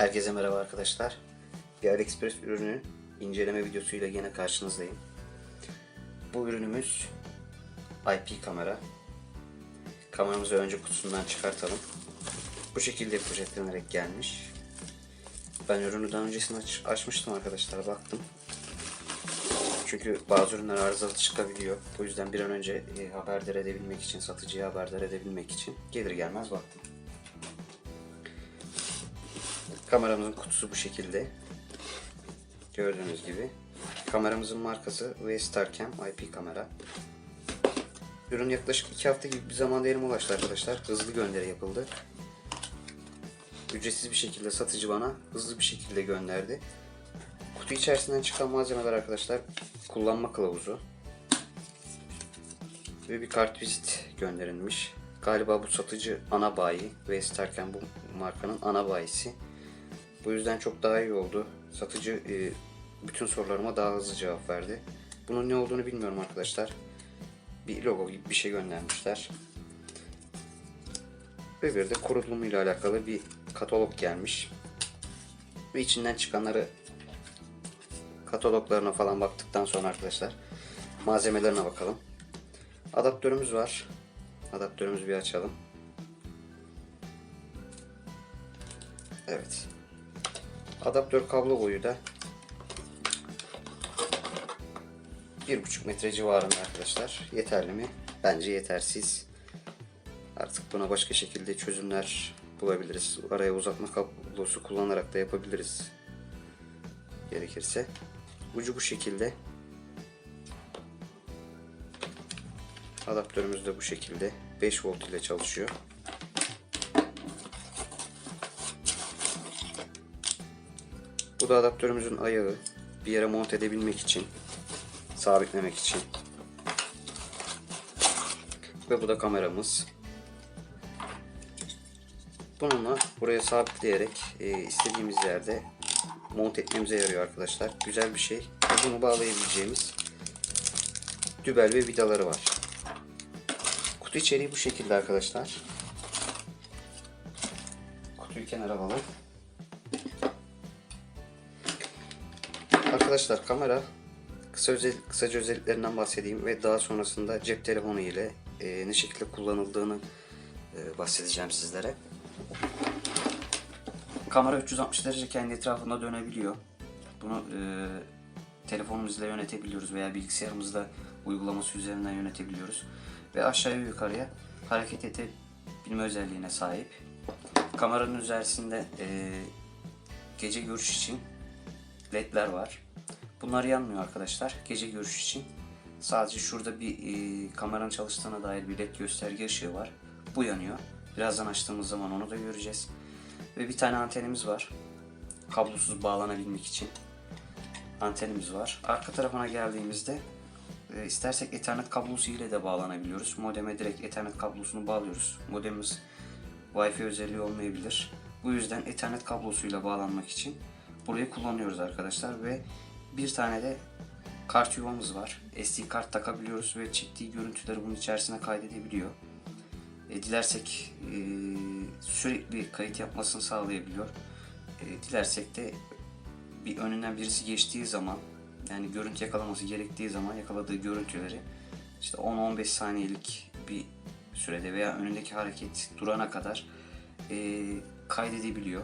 Herkese merhaba arkadaşlar. Bir AliExpress ürünü inceleme videosuyla yine karşınızdayım. Bu ürünümüz IP kamera. Kameramızı önce kutusundan çıkartalım. Bu şekilde poşetlenerek gelmiş. Ben ürünü daha öncesinde aç- açmıştım arkadaşlar baktım. Çünkü bazı ürünler arızalı çıkabiliyor. Bu yüzden bir an önce e, haberdar edebilmek için, satıcıya haberdar edebilmek için gelir gelmez baktım. Kameramızın kutusu bu şekilde. Gördüğünüz gibi. Kameramızın markası V-Starcam IP kamera. Ürün yaklaşık 2 hafta gibi bir zamanda elime ulaştı arkadaşlar. Hızlı gönderi yapıldı. Ücretsiz bir şekilde satıcı bana hızlı bir şekilde gönderdi. Kutu içerisinden çıkan malzemeler arkadaşlar kullanma kılavuzu ve bir kartvizit gönderilmiş. Galiba bu satıcı ana bayi ve Starken bu markanın ana bayisi. Bu yüzden çok daha iyi oldu. Satıcı e, bütün sorularıma daha hızlı cevap verdi. Bunun ne olduğunu bilmiyorum arkadaşlar. Bir logo gibi bir şey göndermişler. Ve bir de kurulumu ile alakalı bir katalog gelmiş. Ve içinden çıkanları kataloglarına falan baktıktan sonra arkadaşlar malzemelerine bakalım. Adaptörümüz var. Adaptörümüzü bir açalım. Evet. Adaptör kablo boyu da 1,5 metre civarında arkadaşlar. Yeterli mi? Bence yetersiz. Artık buna başka şekilde çözümler bulabiliriz. Araya uzatma kablosu kullanarak da yapabiliriz. Gerekirse. Ucu bu şekilde. Adaptörümüz de bu şekilde. 5 volt ile çalışıyor. Bu da adaptörümüzün ayağı. Bir yere monte edebilmek için. Sabitlemek için. Ve bu da kameramız. Bununla buraya sabitleyerek e, istediğimiz yerde monte etmemize yarıyor arkadaşlar. Güzel bir şey. Bunu bağlayabileceğimiz dübel ve vidaları var. Kutu içeriği bu şekilde arkadaşlar. Kutuyu kenara alalım. Arkadaşlar kamera kısa özel, kısaca özelliklerinden bahsedeyim ve daha sonrasında cep telefonu ile e, ne şekilde kullanıldığını e, bahsedeceğim sizlere. Kamera 360 derece kendi etrafında dönebiliyor. Bunu e, telefonumuzla yönetebiliyoruz veya bilgisayarımızda uygulaması üzerinden yönetebiliyoruz. Ve aşağıya yukarıya hareket edebilme özelliğine sahip. Kameranın üzerinde e, gece görüş için ledler var. Bunlar yanmıyor arkadaşlar. Gece görüş için sadece şurada bir e, kameranın çalıştığına dair bir led gösterge ışığı var. Bu yanıyor. Birazdan açtığımız zaman onu da göreceğiz. Ve bir tane antenimiz var. Kablosuz bağlanabilmek için. Antenimiz var. Arka tarafına geldiğimizde e, istersek Ethernet kablosu ile de bağlanabiliyoruz. Modeme direkt Ethernet kablosunu bağlıyoruz. Modemimiz Wi-Fi özelliği olmayabilir. Bu yüzden Ethernet kablosuyla bağlanmak için burayı kullanıyoruz arkadaşlar ve bir tane de kart yuvamız var. SD kart takabiliyoruz ve çektiği görüntüleri bunun içerisine kaydedebiliyor. E, dilersek e, sürekli kayıt yapmasını sağlayabiliyor. E, dilersek de bir önünden birisi geçtiği zaman yani görüntü yakalaması gerektiği zaman yakaladığı görüntüleri işte 10-15 saniyelik bir sürede veya önündeki hareket durana kadar e, kaydedebiliyor.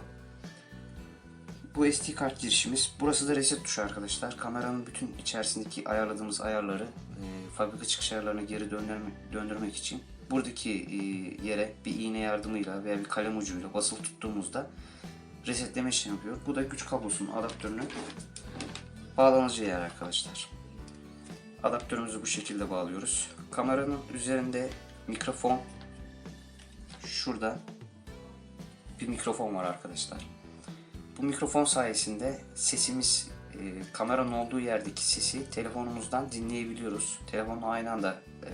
Bu SD kart girişimiz. Burası da reset tuşu arkadaşlar. Kameranın bütün içerisindeki ayarladığımız ayarları e, fabrika çıkış ayarlarına geri döndürme, döndürmek için buradaki e, yere bir iğne yardımıyla veya bir kalem ucuyla basılı tuttuğumuzda resetleme işlemi yapıyor. Bu da güç kablosunun adaptörünün bağlanacağı yer arkadaşlar. Adaptörümüzü bu şekilde bağlıyoruz. Kameranın üzerinde mikrofon şurada bir mikrofon var arkadaşlar. Bu mikrofon sayesinde sesimiz e, kameranın olduğu yerdeki sesi telefonumuzdan dinleyebiliyoruz. Telefonla aynı anda e,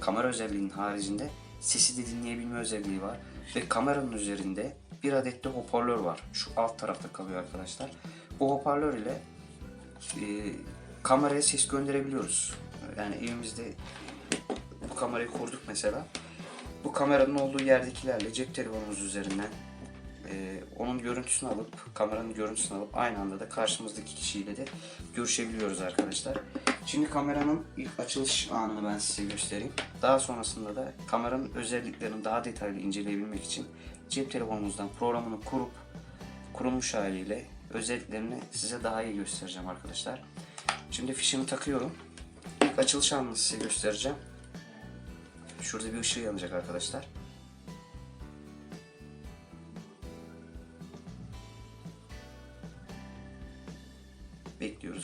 kamera özelliğinin haricinde sesi de dinleyebilme özelliği var. Ve kameranın üzerinde bir adet de hoparlör var. Şu alt tarafta kalıyor arkadaşlar. Bu hoparlör ile e, kameraya ses gönderebiliyoruz. Yani evimizde bu kamerayı kurduk mesela. Bu kameranın olduğu yerdekilerle cep telefonumuz üzerinden e, onun görüntüsünü alıp kameranın görüntüsünü alıp aynı anda da karşımızdaki kişiyle de görüşebiliyoruz arkadaşlar. Şimdi kameranın ilk açılış anını ben size göstereyim. Daha sonrasında da kameranın özelliklerini daha detaylı inceleyebilmek için cep telefonumuzdan programını kurup kurulmuş haliyle özelliklerini size daha iyi göstereceğim arkadaşlar. Şimdi fişimi takıyorum. İlk açılış anını size göstereceğim. Şurada bir ışığı yanacak arkadaşlar.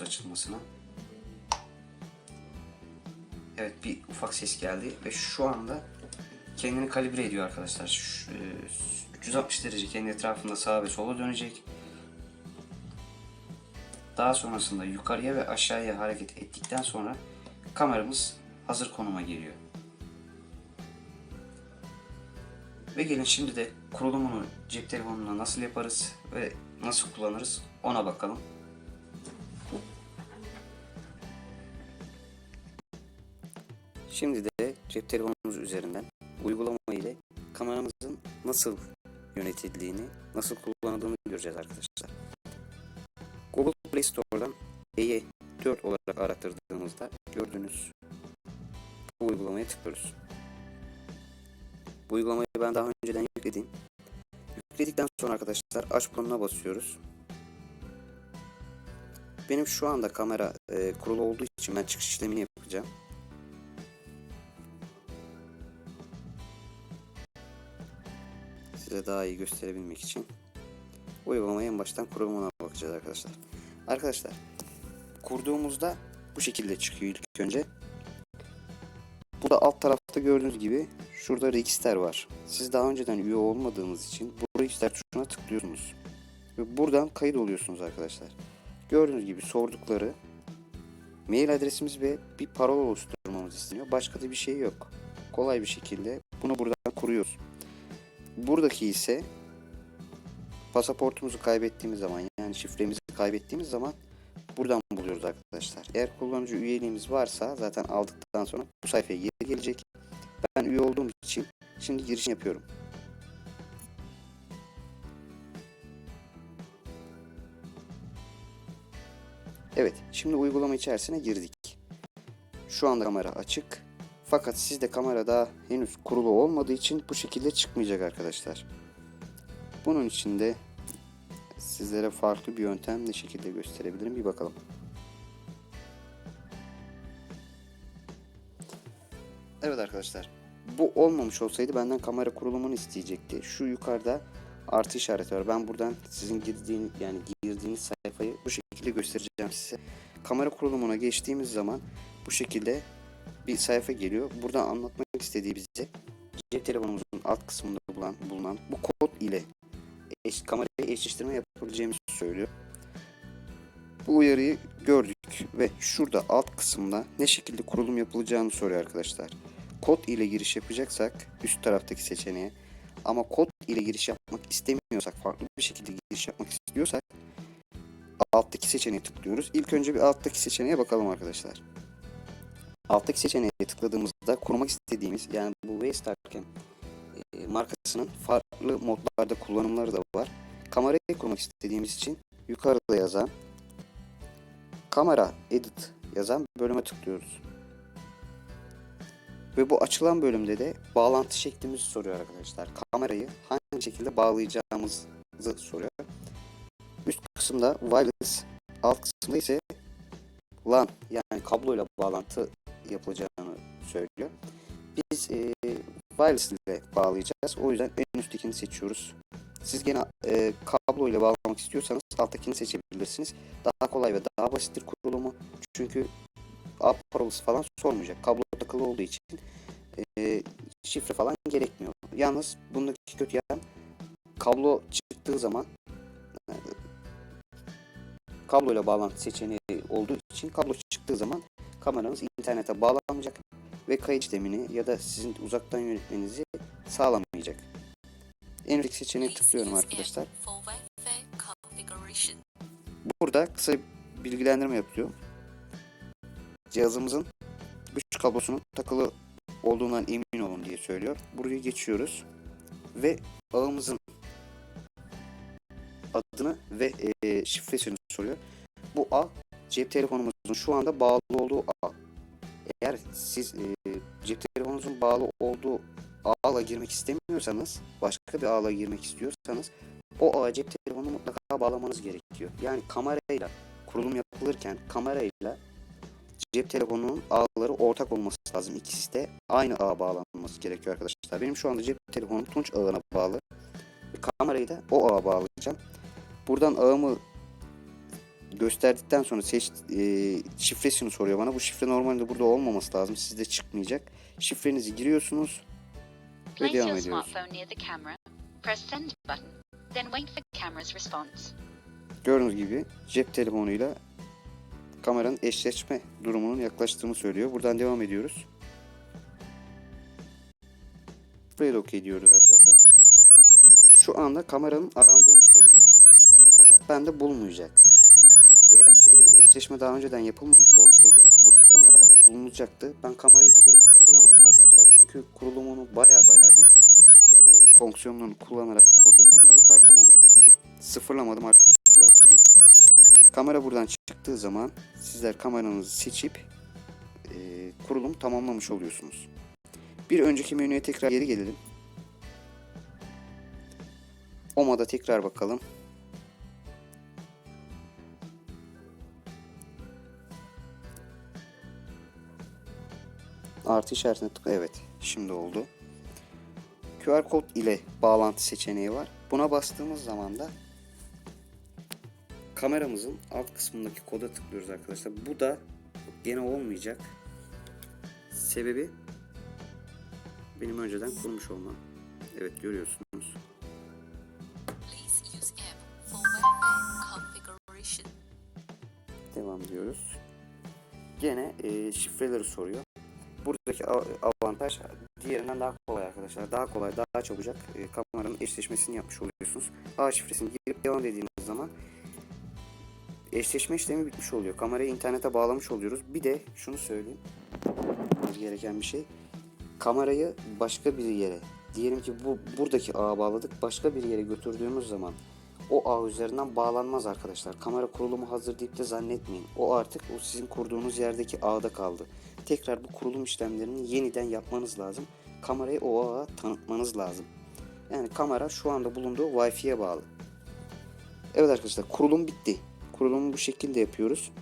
Bekliyoruz açılmasını. Evet bir ufak ses geldi ve şu anda kendini kalibre ediyor arkadaşlar. Şu, e, 360 derece kendi etrafında sağa ve sola dönecek. Daha sonrasında yukarıya ve aşağıya hareket ettikten sonra kameramız hazır konuma geliyor. Ve gelin şimdi de kurulumunu cep telefonuna nasıl yaparız ve nasıl kullanırız ona bakalım. Şimdi de cep telefonumuz üzerinden uygulama ile kameramızın nasıl yönetildiğini, nasıl kullanıldığını göreceğiz arkadaşlar. Google Play Store'dan E'ye 4 olarak arattırdığımızda gördüğünüz bu uygulamaya tıklıyoruz. Bu uygulamayı ben daha önceden yükledim. Yükledikten sonra arkadaşlar aç butonuna basıyoruz. Benim şu anda kamera e, kurulu olduğu için ben çıkış işlemini yapacağım. Size daha iyi gösterebilmek için uygulamayı en baştan kurulumuna bakacağız arkadaşlar. Arkadaşlar kurduğumuzda bu şekilde çıkıyor ilk önce. Burada alt tarafta gördüğünüz gibi şurada register var. Siz daha önceden üye olmadığınız için bu register tuşuna tıklıyorsunuz. Ve buradan kayıt oluyorsunuz arkadaşlar. Gördüğünüz gibi sordukları mail adresimiz ve bir parola oluşturmamız isteniyor. Başka da bir şey yok. Kolay bir şekilde bunu buradan kuruyoruz. Buradaki ise pasaportumuzu kaybettiğimiz zaman yani şifremizi kaybettiğimiz zaman buradan buluyoruz arkadaşlar. Eğer kullanıcı üyeliğimiz varsa zaten aldıktan sonra bu sayfaya geri gelecek. Ben üye olduğum için şimdi giriş yapıyorum. Evet, şimdi uygulama içerisine girdik. Şu anda kamera açık. Fakat sizde kamera daha henüz kurulu olmadığı için bu şekilde çıkmayacak arkadaşlar. Bunun için de sizlere farklı bir yöntem ne şekilde gösterebilirim bir bakalım. Evet arkadaşlar. Bu olmamış olsaydı benden kamera kurulumunu isteyecekti. Şu yukarıda artı işareti var. Ben buradan sizin girdiğiniz yani girdiğiniz sayfayı bu şekilde göstereceğim size. Kamera kurulumuna geçtiğimiz zaman bu şekilde bir sayfa geliyor. Buradan anlatmak istediği bize cep telefonumuzun alt kısmında bulunan, bulunan bu kod ile eş, kamerayı eşleştirme yapabileceğimizi söylüyor. Bu uyarıyı gördük ve şurada alt kısımda ne şekilde kurulum yapılacağını soruyor arkadaşlar. Kod ile giriş yapacaksak üst taraftaki seçeneğe ama kod ile giriş yapmak istemiyorsak farklı bir şekilde giriş yapmak istiyorsak alttaki seçeneğe tıklıyoruz. İlk önce bir alttaki seçeneğe bakalım arkadaşlar. Alttaki seçeneğe tıkladığımızda kurmak istediğimiz yani bu Waystarcam e, markasının farklı modlarda kullanımları da var. Kamerayı kurmak istediğimiz için yukarıda yazan kamera edit yazan bölüme tıklıyoruz. Ve bu açılan bölümde de bağlantı şeklimizi soruyor arkadaşlar. Kamerayı hangi şekilde bağlayacağımızı soruyor. Üst kısımda wireless, alt kısımda ise LAN yani kabloyla bağlantı yapılacağını söylüyor. Biz e, wireless ile bağlayacağız. O yüzden en üsttekini seçiyoruz. Siz gene e, kablo ile bağlamak istiyorsanız alttakini seçebilirsiniz. Daha kolay ve daha basittir kurulumu. Çünkü ağ falan sormayacak. Kablo takılı olduğu için e, şifre falan gerekmiyor. Yalnız bundaki kötü yan kablo çıktığı zaman kablo ile bağlantı seçeneği olduğu için kablo çıktığı zaman kameranız internete bağlanmayacak ve kayıt işlemini ya da sizin uzaktan yönetmenizi sağlamayacak. En üstteki seçeneğe tıklıyorum arkadaşlar. Burada kısa bilgilendirme yapıyor. Cihazımızın güç kablosunun takılı olduğundan emin olun diye söylüyor. Buraya geçiyoruz ve ağımızın adını ve e, şifresini soruyor. Bu ağ cep telefonumuzun şu anda bağlı olduğu ağ. Eğer siz e, cep telefonunuzun bağlı olduğu ağla girmek istemiyorsanız, başka bir ağla girmek istiyorsanız o ağa cep telefonunu mutlaka bağlamanız gerekiyor. Yani kamerayla kurulum yapılırken kamerayla cep telefonunun ağları ortak olması lazım. İkisi de aynı ağa bağlanması gerekiyor arkadaşlar. Benim şu anda cep telefonum Tunç ağına bağlı. Kamerayı da o ağa bağlayacağım. Buradan ağımı gösterdikten sonra seç, e, şifresini soruyor bana. Bu şifre normalde burada olmaması lazım. Sizde çıkmayacak. Şifrenizi giriyorsunuz ve devam ediyoruz. Gördüğünüz gibi cep telefonuyla kameranın eşleşme durumunun yaklaştığını söylüyor. Buradan devam ediyoruz. Buraya da okey diyoruz arkadaşlar. Şu anda kameranın arandığını bende bulmayacak. Eğer e, eşleşme daha önceden yapılmamış olsaydı burada kamera bulunacaktı. Ben kamerayı bilerek sıfırlamadım arkadaşlar. Çünkü kurulumunu baya baya bir e, fonksiyonlarını kullanarak kurdum. Bunların kaybolmaması için sıfırlamadım artık bakmayın. Kamera buradan çıktığı zaman sizler kameranızı seçip e, kurulum tamamlamış oluyorsunuz. Bir önceki menüye tekrar geri gelelim. OMA'da tekrar bakalım. Artı işaretine tıkla. Evet. Şimdi oldu. QR kod ile bağlantı seçeneği var. Buna bastığımız zaman da kameramızın alt kısmındaki koda tıklıyoruz arkadaşlar. Bu da gene olmayacak. Sebebi benim önceden kurmuş olmam. Evet görüyorsunuz. Devam ediyoruz. Gene e, şifreleri soruyor. Buradaki avantaj diğerinden daha kolay arkadaşlar. Daha kolay, daha çabucak e, kameranın eşleşmesini yapmış oluyorsunuz. A şifresini girip devam dediğiniz zaman eşleşme işlemi bitmiş oluyor. Kamerayı internete bağlamış oluyoruz. Bir de şunu söyleyeyim. Gereken bir şey. Kamerayı başka bir yere, diyelim ki bu buradaki ağa bağladık. Başka bir yere götürdüğümüz zaman o ağ üzerinden bağlanmaz arkadaşlar. Kamera kurulumu hazır deyip de zannetmeyin. O artık o sizin kurduğunuz yerdeki ağda kaldı. Tekrar bu kurulum işlemlerini yeniden yapmanız lazım. Kamerayı o ağa tanıtmanız lazım. Yani kamera şu anda bulunduğu Wi-Fi'ye bağlı. Evet arkadaşlar kurulum bitti. Kurulumu bu şekilde yapıyoruz.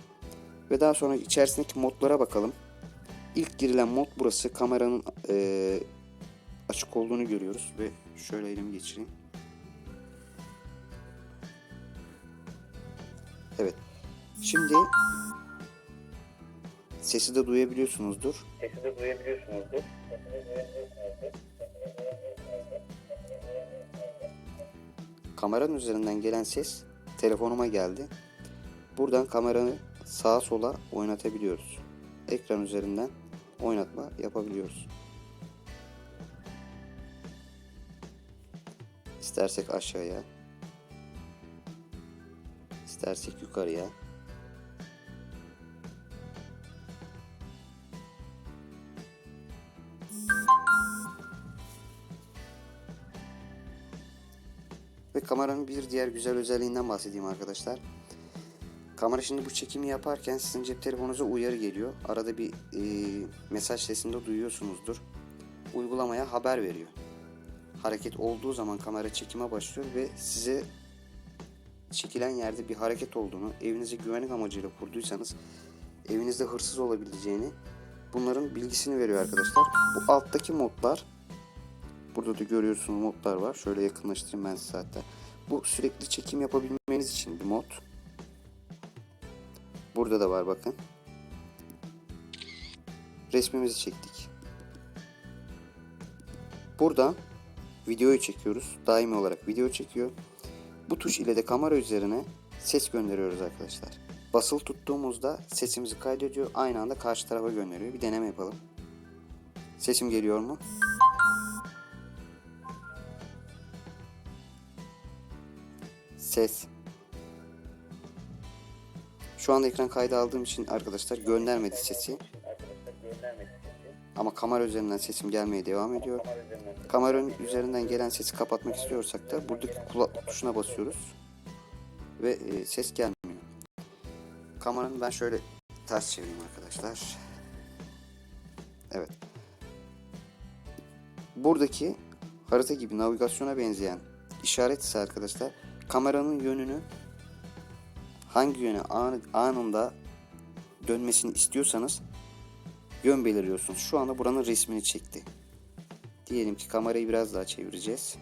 Ve daha sonra içerisindeki modlara bakalım. İlk girilen mod burası. Kameranın eee, açık olduğunu görüyoruz. Ve şöyle elimi geçireyim. Evet. Şimdi sesi de duyabiliyorsunuzdur. Sesi de duyabiliyorsunuzdur. Kameranın üzerinden gelen ses telefonuma geldi. Buradan kameranı sağa sola oynatabiliyoruz. Ekran üzerinden oynatma yapabiliyoruz. İstersek aşağıya, istersek yukarıya. Kameranın bir diğer güzel özelliğinden bahsedeyim arkadaşlar. Kamera şimdi bu çekimi yaparken sizin cep telefonunuza uyarı geliyor. Arada bir e, mesaj sesinde duyuyorsunuzdur. Uygulamaya haber veriyor. Hareket olduğu zaman kamera çekime başlıyor ve size çekilen yerde bir hareket olduğunu, evinizi güvenlik amacıyla kurduysanız evinizde hırsız olabileceğini bunların bilgisini veriyor arkadaşlar. Bu alttaki modlar Burada da görüyorsunuz modlar var. Şöyle yakınlaştırayım ben size hatta. Bu sürekli çekim yapabilmeniz için bir mod. Burada da var bakın. Resmimizi çektik. Buradan videoyu çekiyoruz. Daimi olarak video çekiyor. Bu tuş ile de kamera üzerine ses gönderiyoruz arkadaşlar. Basılı tuttuğumuzda sesimizi kaydediyor. Aynı anda karşı tarafa gönderiyor. Bir deneme yapalım. Sesim geliyor mu? Ses. Şu anda ekran kaydı aldığım için arkadaşlar göndermedi sesi. Ama kamera üzerinden sesim gelmeye devam ediyor. Kameranın üzerinden gelen sesi kapatmak istiyorsak da buradaki kulaklık tuşuna basıyoruz. ve e, ses gelmiyor. Kameranı ben şöyle ters çevireyim arkadaşlar. Evet. Buradaki harita gibi navigasyona benzeyen işaret ise arkadaşlar kameranın yönünü hangi yöne an- anında dönmesini istiyorsanız yön belirliyorsunuz. Şu anda buranın resmini çekti. Diyelim ki kamerayı biraz daha çevireceğiz.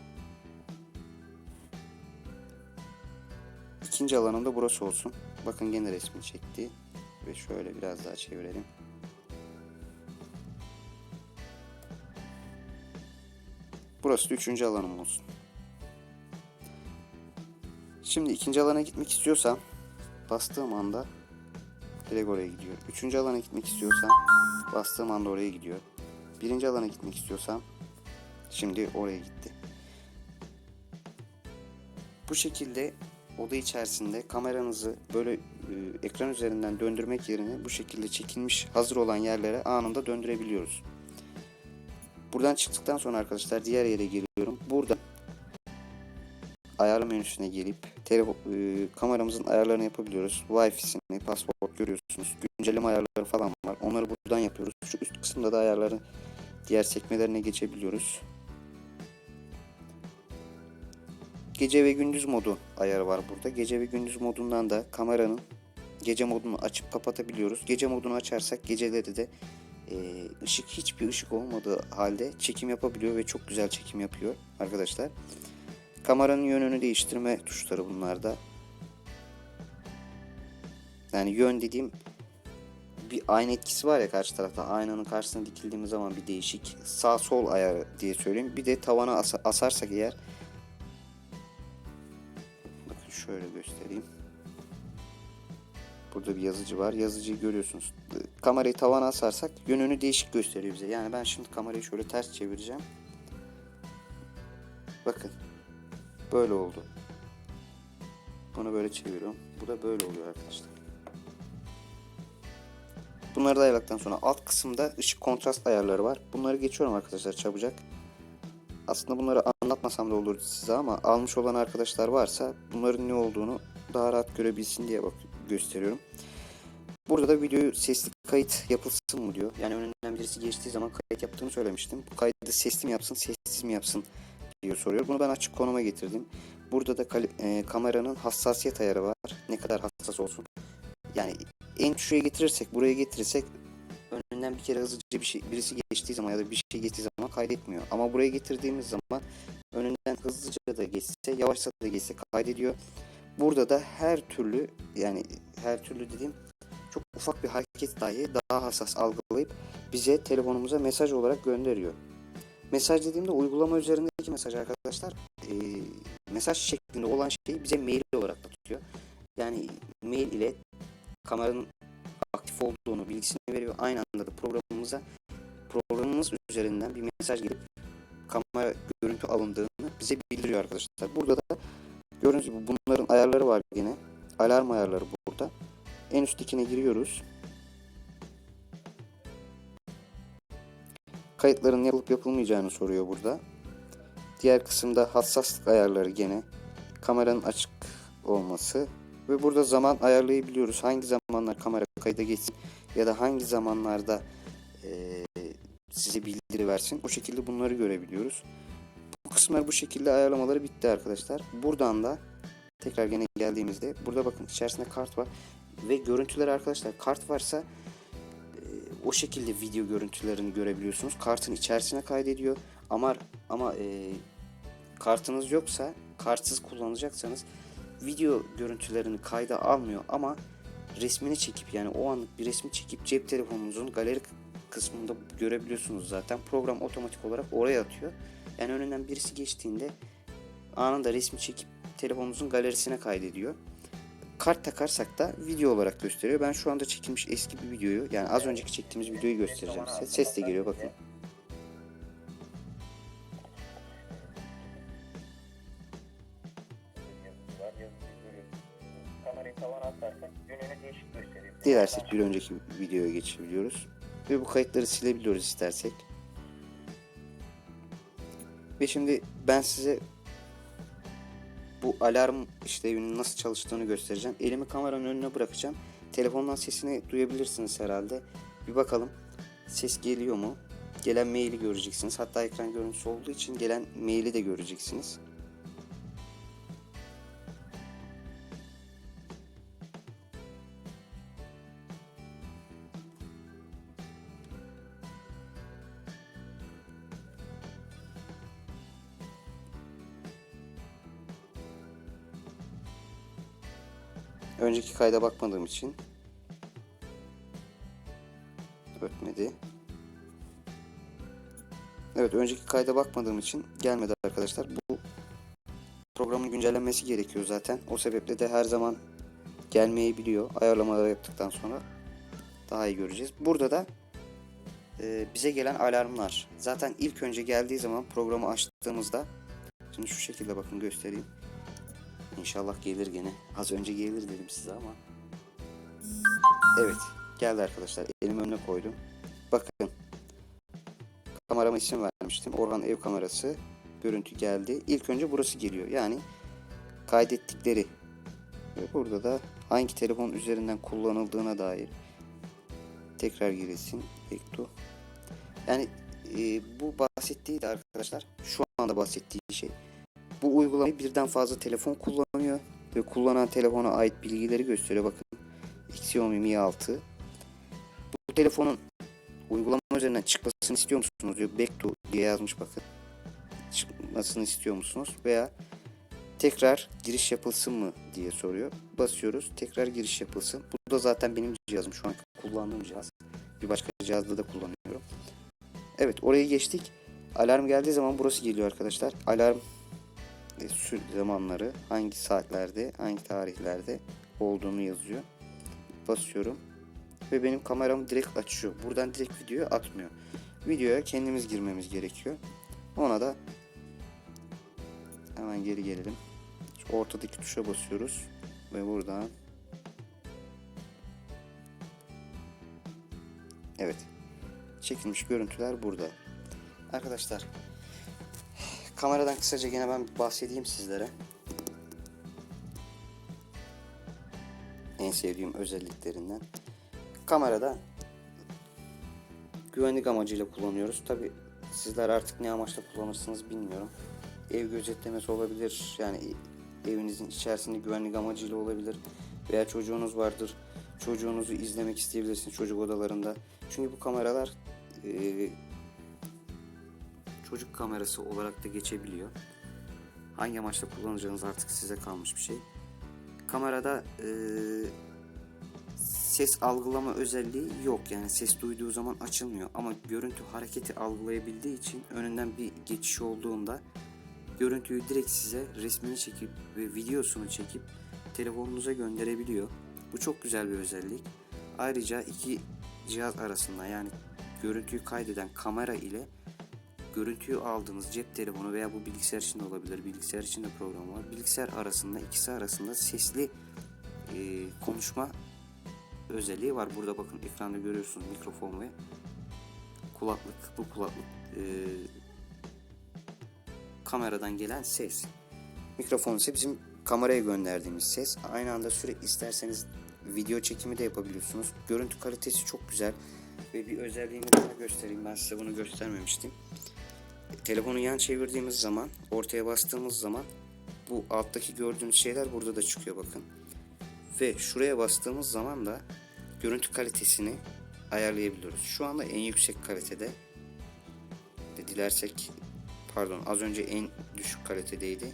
İkinci alanım da burası olsun. Bakın gene resmini çekti. Ve şöyle biraz daha çevirelim. Burası da üçüncü alanım olsun. Şimdi ikinci alana gitmek istiyorsam bastığım anda direkt oraya gidiyor. Üçüncü alana gitmek istiyorsam bastığım anda oraya gidiyor. Birinci alana gitmek istiyorsam şimdi oraya gitti. Bu şekilde oda içerisinde kameranızı böyle e, ekran üzerinden döndürmek yerine bu şekilde çekilmiş hazır olan yerlere anında döndürebiliyoruz. Buradan çıktıktan sonra arkadaşlar diğer yere geliyorum. Burada ayarlı menüsüne gelip telefon, e, kameramızın ayarlarını yapabiliyoruz. Wi-Fi'sini, pasport görüyorsunuz. Güncelleme ayarları falan var. Onları buradan yapıyoruz. Şu üst kısımda da ayarları diğer sekmelerine geçebiliyoruz. Gece ve gündüz modu ayarı var burada. Gece ve gündüz modundan da kameranın gece modunu açıp kapatabiliyoruz. Gece modunu açarsak geceleri de e, ışık hiçbir ışık olmadığı halde çekim yapabiliyor ve çok güzel çekim yapıyor arkadaşlar. Kameranın yönünü değiştirme tuşları bunlarda. Yani yön dediğim bir ayna etkisi var ya karşı tarafta. Aynanın karşısına dikildiğimiz zaman bir değişik sağ sol ayarı diye söyleyeyim. Bir de tavana asa- asarsak eğer bakın şöyle göstereyim. Burada bir yazıcı var. Yazıcıyı görüyorsunuz. Kamerayı tavana asarsak yönünü değişik gösteriyor bize. Yani ben şimdi kamerayı şöyle ters çevireceğim. Bakın. Böyle oldu. Bunu böyle çeviriyorum. Bu da böyle oluyor arkadaşlar. Bunları da ayarladıktan sonra alt kısımda ışık kontrast ayarları var. Bunları geçiyorum arkadaşlar çabucak. Aslında bunları anlatmasam da olur size ama almış olan arkadaşlar varsa bunların ne olduğunu daha rahat görebilsin diye bak gösteriyorum. Burada da videoyu sesli kayıt yapılsın mı diyor. Yani önünden birisi geçtiği zaman kayıt yaptığını söylemiştim. Bu kaydı sesli mi yapsın, sessiz mi yapsın diyor soruyor. Bunu ben açık konuma getirdim. Burada da e, kameranın hassasiyet ayarı var. Ne kadar hassas olsun. Yani en şuraya getirirsek, buraya getirirsek önünden bir kere hızlıca bir şey birisi geçtiği zaman ya da bir şey geçtiği zaman kaydetmiyor. Ama buraya getirdiğimiz zaman önünden hızlıca da geçse, yavaşsa da geçse kaydediyor. Burada da her türlü yani her türlü dediğim çok ufak bir hareket dahi daha hassas algılayıp bize telefonumuza mesaj olarak gönderiyor. Mesaj dediğimde uygulama üzerindeki mesaj arkadaşlar e, mesaj şeklinde olan şeyi bize mail olarak atıyor. Yani mail ile kameranın aktif olduğunu bilgisini veriyor. Aynı anda da programımıza programımız üzerinden bir mesaj gelip kamera görüntü alındığını bize bildiriyor arkadaşlar. Burada da gördüğünüz gibi bunların ayarları var yine. Alarm ayarları burada. En üsttekine giriyoruz. Kayıtların yapılıp yapılmayacağını soruyor burada. Diğer kısımda hassaslık ayarları gene. Kameranın açık olması. Ve burada zaman ayarlayabiliyoruz. Hangi zamanlar kamera kayda geçsin ya da hangi zamanlarda eee, size bildiri versin. O şekilde bunları görebiliyoruz. Bu kısımlar bu şekilde ayarlamaları bitti arkadaşlar. Buradan da tekrar gene geldiğimizde burada bakın içerisinde kart var. Ve görüntüler arkadaşlar kart varsa e, o şekilde video görüntülerini görebiliyorsunuz. Kartın içerisine kaydediyor. Ama ama e, kartınız yoksa kartsız kullanacaksanız video görüntülerini kayda almıyor ama resmini çekip yani o anlık bir resmi çekip cep telefonunuzun galeri kısmında görebiliyorsunuz zaten. Program otomatik olarak oraya atıyor. Yani önünden birisi geçtiğinde anında resmi çekip telefonunuzun galerisine kaydediyor. Kart takarsak da video olarak gösteriyor. Ben şu anda çekilmiş eski bir videoyu yani az önceki çektiğimiz videoyu göstereceğim size. Ses de geliyor bakın. Kamerayı tavana atarsak yönünü değişik gösteriyor. Dilersek bir önceki videoya geçebiliyoruz. Ve bu kayıtları silebiliyoruz istersek. Ve şimdi ben size bu alarm işlevinin nasıl çalıştığını göstereceğim. Elimi kameranın önüne bırakacağım. Telefondan sesini duyabilirsiniz herhalde. Bir bakalım ses geliyor mu? Gelen maili göreceksiniz. Hatta ekran görüntüsü olduğu için gelen maili de göreceksiniz. Önceki kayda bakmadığım için ötmedi. Evet önceki kayda bakmadığım için gelmedi arkadaşlar. Bu programın güncellenmesi gerekiyor zaten. O sebeple de her zaman gelmeyebiliyor. Ayarlamaları yaptıktan sonra daha iyi göreceğiz. Burada da e, bize gelen alarmlar. Zaten ilk önce geldiği zaman programı açtığımızda şimdi şu şekilde bakın göstereyim. İnşallah gelir gene. Az önce gelir dedim size ama. Evet geldi arkadaşlar. Elimi önüne koydum. Bakın. Kamerama isim vermiştim. Orhan ev kamerası. Görüntü geldi. İlk önce burası geliyor. Yani kaydettikleri. Ve burada da hangi telefon üzerinden kullanıldığına dair tekrar girilsin. Ektu. Yani e, bu bahsettiği de arkadaşlar şu anda bahsettiği şey. Bu uygulamayı birden fazla telefon kullanıyor ve kullanan telefona ait bilgileri gösteriyor. Bakın Xiaomi Mi 6. Bu telefonun uygulama üzerinden çıkmasını istiyor musunuz diyor. Back to diye yazmış bakın. Çıkmasını istiyor musunuz? Veya tekrar giriş yapılsın mı diye soruyor. Basıyoruz. Tekrar giriş yapılsın. Bu da zaten benim cihazım. Şu an kullandığım cihaz. Bir başka cihazda da kullanıyorum. Evet oraya geçtik. Alarm geldiği zaman burası geliyor arkadaşlar. Alarm zamanları hangi saatlerde, hangi tarihlerde olduğunu yazıyor. Basıyorum ve benim kameramı direkt açıyor. Buradan direkt videoyu atmıyor. Videoya kendimiz girmemiz gerekiyor. Ona da hemen geri gelelim. Ortadaki tuşa basıyoruz ve buradan Evet. Çekilmiş görüntüler burada. Arkadaşlar Kameradan kısaca gene ben bahsedeyim sizlere. En sevdiğim özelliklerinden. Kamerada güvenlik amacıyla kullanıyoruz. Tabi sizler artık ne amaçla kullanırsınız bilmiyorum. Ev gözetlemesi olabilir. Yani evinizin içerisinde güvenlik amacıyla olabilir. Veya çocuğunuz vardır. Çocuğunuzu izlemek isteyebilirsiniz çocuk odalarında. Çünkü bu kameralar e, çocuk kamerası olarak da geçebiliyor. Hangi amaçla kullanacağınız artık size kalmış bir şey. Kamerada e, ses algılama özelliği yok. Yani ses duyduğu zaman açılmıyor. Ama görüntü hareketi algılayabildiği için önünden bir geçiş olduğunda görüntüyü direkt size resmini çekip ve videosunu çekip telefonunuza gönderebiliyor. Bu çok güzel bir özellik. Ayrıca iki cihaz arasında yani görüntüyü kaydeden kamera ile görüntüyü aldığınız cep telefonu veya bu bilgisayar için olabilir. Bilgisayar için de program var. Bilgisayar arasında ikisi arasında sesli e, konuşma özelliği var. Burada bakın ekranda görüyorsunuz mikrofon ve kulaklık. Bu kulaklık e, kameradan gelen ses. Mikrofon ise bizim kameraya gönderdiğimiz ses. Aynı anda sürekli isterseniz video çekimi de yapabiliyorsunuz. Görüntü kalitesi çok güzel. Ve bir özelliğini daha göstereyim. Ben size bunu göstermemiştim. Telefonu yan çevirdiğimiz zaman, ortaya bastığımız zaman bu alttaki gördüğünüz şeyler burada da çıkıyor bakın. Ve şuraya bastığımız zaman da görüntü kalitesini ayarlayabiliyoruz. Şu anda en yüksek kalitede. Ve dilersek pardon az önce en düşük kalitedeydi.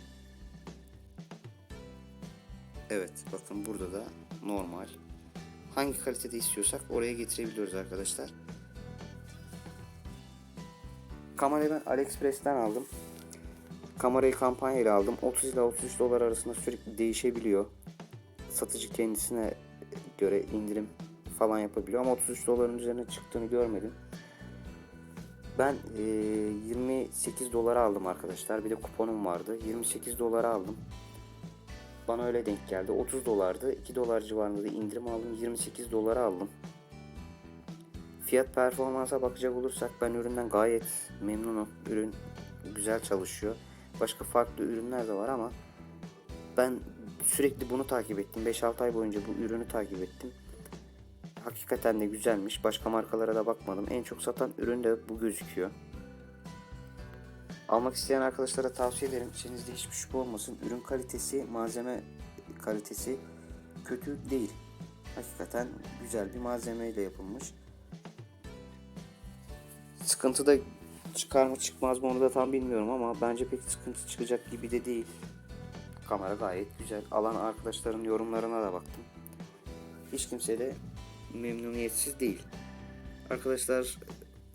Evet bakın burada da normal. Hangi kalitede istiyorsak oraya getirebiliyoruz arkadaşlar. Kamerayı ben AliExpress'ten aldım. Kamerayı kampanyayla aldım. 30 ila 33 dolar arasında sürekli değişebiliyor. Satıcı kendisine göre indirim falan yapabiliyor ama 33 doların üzerine çıktığını görmedim. Ben e, 28 dolara aldım arkadaşlar. Bir de kuponum vardı. 28 dolara aldım. Bana öyle denk geldi. 30 dolardı. 2 dolar civarında da indirim aldım. 28 dolara aldım. Fiyat performansa bakacak olursak ben üründen gayet memnunum. Ürün güzel çalışıyor. Başka farklı ürünler de var ama ben sürekli bunu takip ettim. 5-6 ay boyunca bu ürünü takip ettim. Hakikaten de güzelmiş. Başka markalara da bakmadım. En çok satan ürün de bu gözüküyor. Almak isteyen arkadaşlara tavsiye ederim. İçinizde hiçbir şüphe olmasın. Ürün kalitesi, malzeme kalitesi kötü değil. Hakikaten güzel bir malzemeyle yapılmış. Sıkıntı da çıkar mı çıkmaz mı onu da tam bilmiyorum ama bence pek sıkıntı çıkacak gibi de değil. Kamera gayet güzel. Alan arkadaşların yorumlarına da baktım. Hiç kimse de memnuniyetsiz değil. Arkadaşlar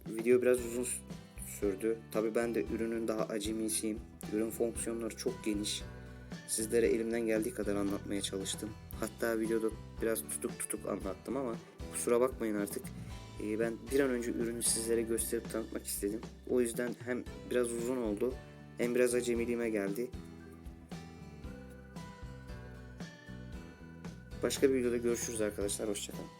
video biraz uzun sürdü. Tabi ben de ürünün daha acemisiyim. Ürün fonksiyonları çok geniş. Sizlere elimden geldiği kadar anlatmaya çalıştım. Hatta videoda biraz tutuk tutuk anlattım ama kusura bakmayın artık. Ee, ben bir an önce ürünü sizlere gösterip tanıtmak istedim. O yüzden hem biraz uzun oldu hem biraz acemiliğime geldi. Başka bir videoda görüşürüz arkadaşlar. Hoşçakalın.